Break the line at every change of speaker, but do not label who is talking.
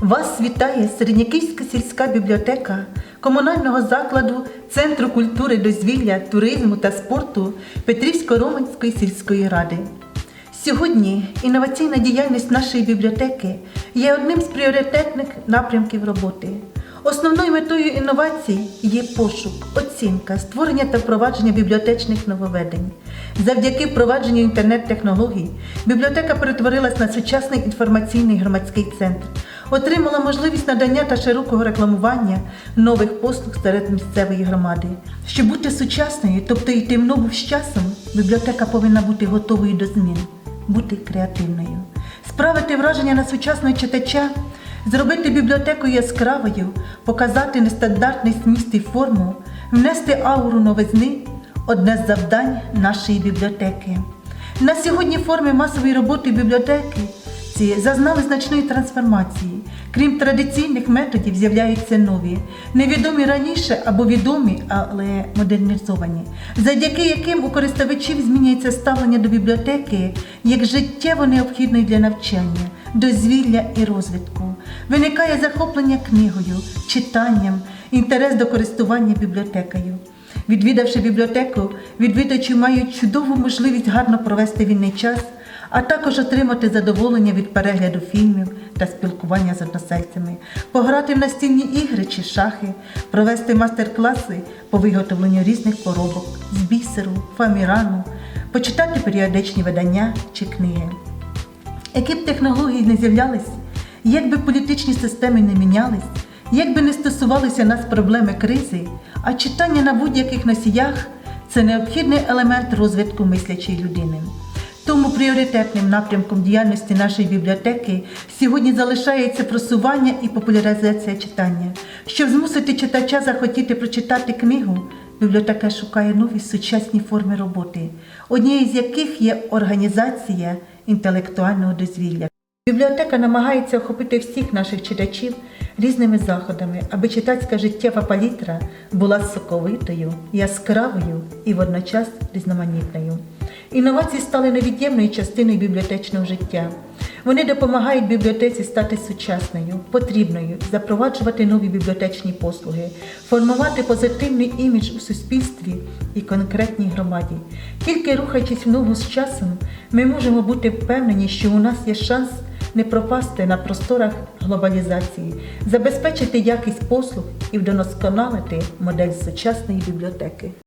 Вас вітає Середняківська сільська бібліотека комунального закладу Центру культури, дозвілля, туризму та спорту Петрівсько-Романської сільської ради. Сьогодні інноваційна діяльність нашої бібліотеки є одним з пріоритетних напрямків роботи. Основною метою інновацій є пошук, оцінка, створення та впровадження бібліотечних нововведень. Завдяки впровадженню інтернет-технологій бібліотека перетворилась на сучасний інформаційний громадський центр, отримала можливість надання та широкого рекламування нових послуг серед місцевої громади. Щоб бути сучасною, тобто йти в ногу з часом, бібліотека повинна бути готовою до змін, бути креативною, справити враження на сучасного читача. Зробити бібліотеку яскравою, показати нестандартний зміст і форму, внести ауру новизни одне з завдань нашої бібліотеки. На сьогодні форми масової роботи бібліотеки ці зазнали значної трансформації. Крім традиційних методів, з'являються нові, невідомі раніше або відомі, але модернізовані, завдяки яким у користувачів змінюється ставлення до бібліотеки як життєво необхідної для навчання, дозвілля і розвитку. Виникає захоплення книгою, читанням, інтерес до користування бібліотекою. Відвідавши бібліотеку, відвідувачі мають чудову можливість гарно провести вільний час, а також отримати задоволення від перегляду фільмів та спілкування з односельцями, пограти в настільні ігри чи шахи, провести майстер-класи по виготовленню різних поробок з бісеру, фамірану, почитати періодичні видання чи книги. Які б технології не з'являлись, як би політичні системи не мінялись, як би не стосувалися нас проблеми кризи, а читання на будь-яких носіях це необхідний елемент розвитку мислячої людини. Тому пріоритетним напрямком діяльності нашої бібліотеки сьогодні залишається просування і популяризація читання. Щоб змусити читача захотіти прочитати книгу, бібліотека шукає нові сучасні форми роботи, однією з яких є організація інтелектуального дозвілля. Бібліотека намагається охопити всіх наших читачів різними заходами, аби читацька життєва палітра була соковитою, яскравою і водночас різноманітною. Інновації стали невід'ємною частиною бібліотечного життя. Вони допомагають бібліотеці стати сучасною, потрібною, запроваджувати нові бібліотечні послуги, формувати позитивний імідж у суспільстві і конкретній громаді. Тільки рухаючись в ногу з часом, ми можемо бути впевнені, що у нас є шанс не пропасти на просторах глобалізації, забезпечити якість послуг і вдосконалити модель сучасної бібліотеки.